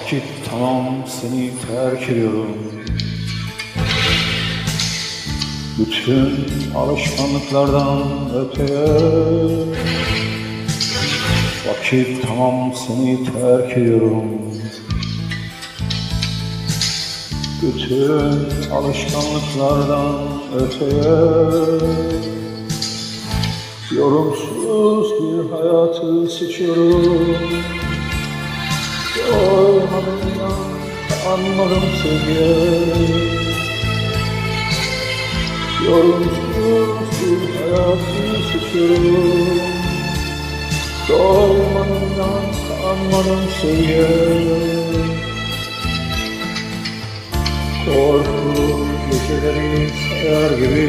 Vakit tamam seni terk ediyorum. Bütün alışkanlıklardan öteye. Vakit tamam seni terk ediyorum. Bütün alışkanlıklardan öteye. Yorumsuz bir hayatı seçiyorum. Doymadığımdan anladım sevgiye Yorumsuz bir hayatı seçiyorum Doymadığımdan anladım sevgiye Korku geceleri sayar gibi.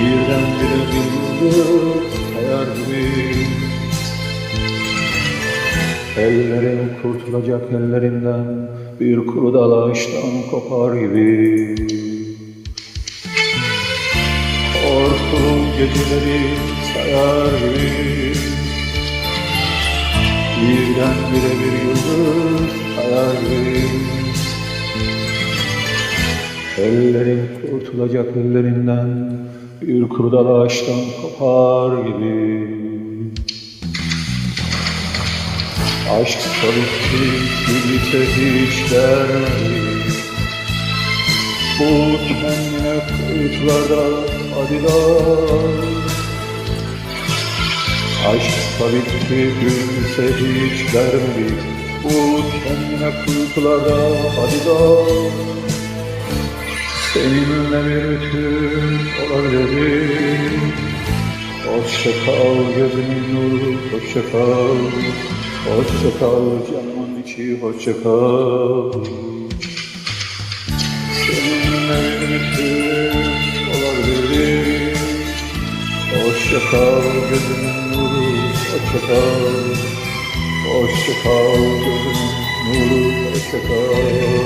Birdenbire bir yıldız kayar gibi Ellerim kurtulacak ellerinden Bir kuru dal ağaçtan kopar gibi. Korkulu geceleri sayar gibi. Birdenbire bir yıldız kayar gibi. Ellerim kurtulacak ellerinden Bir kuru dal ağaçtan kopar gibi Aşk tabii ki birlikte hiç derdi Bu kendine kayıtlarda adilar Aşk tabii ki gülse hiç derdi Bu kendine kuytularda adilar Seninle bir bütün olabilirim Hoşça kal gözümün nuru, hoşça kal Hoşça kal canımın içi, hoşça kal. Seninle bir bütün olabilirim Hoşça kal gözümün nuru, hoşça kal. Hoşça kal gözümün nuru, hoşça kal